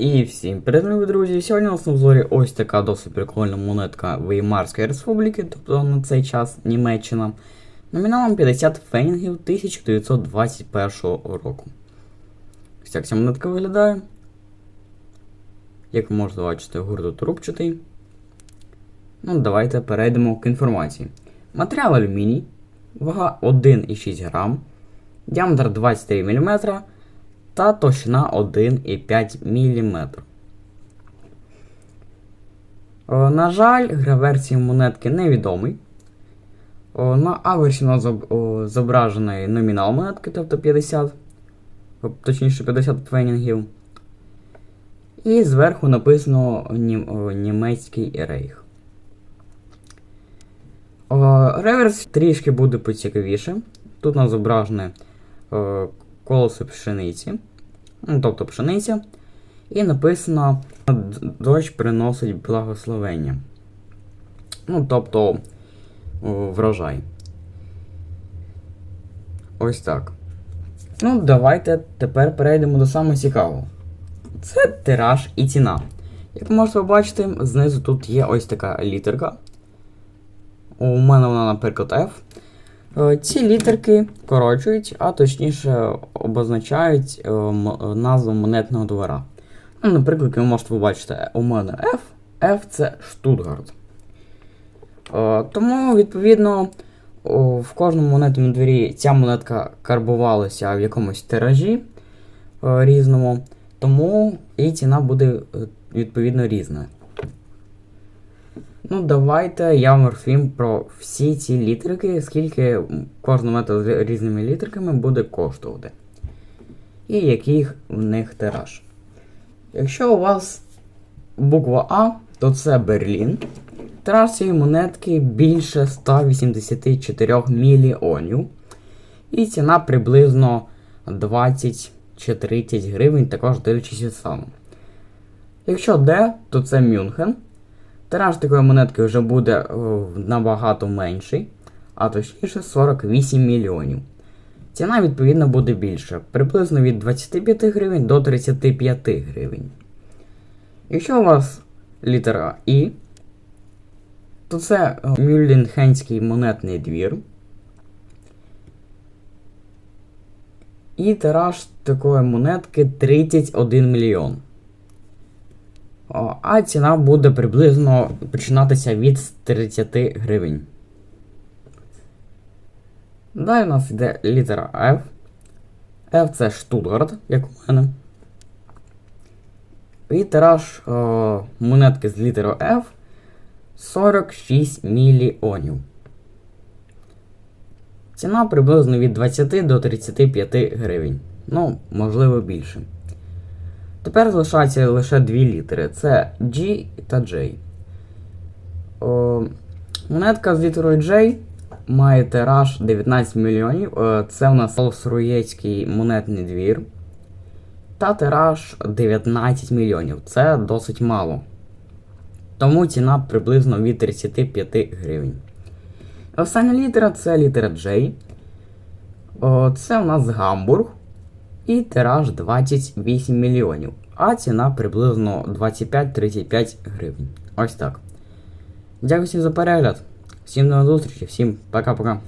І всім привіт, друзі! Сьогодні у нас на обзорі ось така досить прикольна монетка Веймарської республіки, тобто на цей час Німеччина, номіналом 50 фенінгів 1921 року. Ось як ця монетка виглядає. Як ви можете бачити, гурт трубчатий. Ну, давайте перейдемо к інформації. Матеріал алюміній, вага 1,6 грам, діаметр 23 мм та товщина 1,5 мм. На жаль, граверсії монетки невідомий. На аверсі нас зображений номінал монетки, тобто 50, точніше 50 фенінгів. І зверху написано німецький рейх. Реверс трішки буде поцікавіше. Тут у нас зображене колесо пшениці, тобто пшениця, і написано дощ приносить благословення. Ну, тобто врожай. Ось так. Ну, давайте тепер перейдемо до самого цікавого. Це тираж і ціна. Як ви можете побачити, знизу тут є ось така літерка. У мене вона, наприклад, F. Е, Ці літерки корочують, а точніше обозначають е, назву монетного двора. Ну, наприклад, ви можете побачити, у мене F, F це Штутгарт. Е, Тому, відповідно, в кожному монетному дворі ця монетка карбувалася в якомусь тиражі різному, тому і ціна буде відповідно різна. Ну, давайте я вам розповім про всі ці літерки, скільки кожна монета з різними літерками буде коштувати. І який в них тираж. Якщо у вас буква А, то це Берлін. Тираж цієї монетки більше 184 мільйонів. І ціна приблизно 20 чи 30 гривень, також дивлячись від стану. Якщо Д, то це Мюнхен. Тираж такої монетки вже буде набагато менший, а точніше 48 мільйонів. Ціна, відповідно, буде більша, приблизно від 25 гривень до 35 гривень. Якщо у вас літера І, то це о, монетний двір. І тираж такої монетки 31 мільйон. А ціна буде приблизно починатися від 30 гривень. Далі у нас йде літера F. F це Штутгарт, як у мене. І о, монетки з літерою F 46 мільйонів. Ціна приблизно від 20 до 35 гривень. Ну, можливо, більше. Тепер залишаються лише дві літери: це G та J. О, монетка з літерою J має тираж 19 мільйонів. Е, Це у нас Солсруєцький монетний двір. Та тираж 19 мільйонів. Це досить мало. Тому ціна приблизно від 35 гривень. Остання літера це літера J. О, Це у нас Гамбург. І тираж 28 мільйонів. А ціна приблизно 25-35 гривень. Ось так. Дякую всім за перегляд. Всім до зустрічі, всім пока-пока.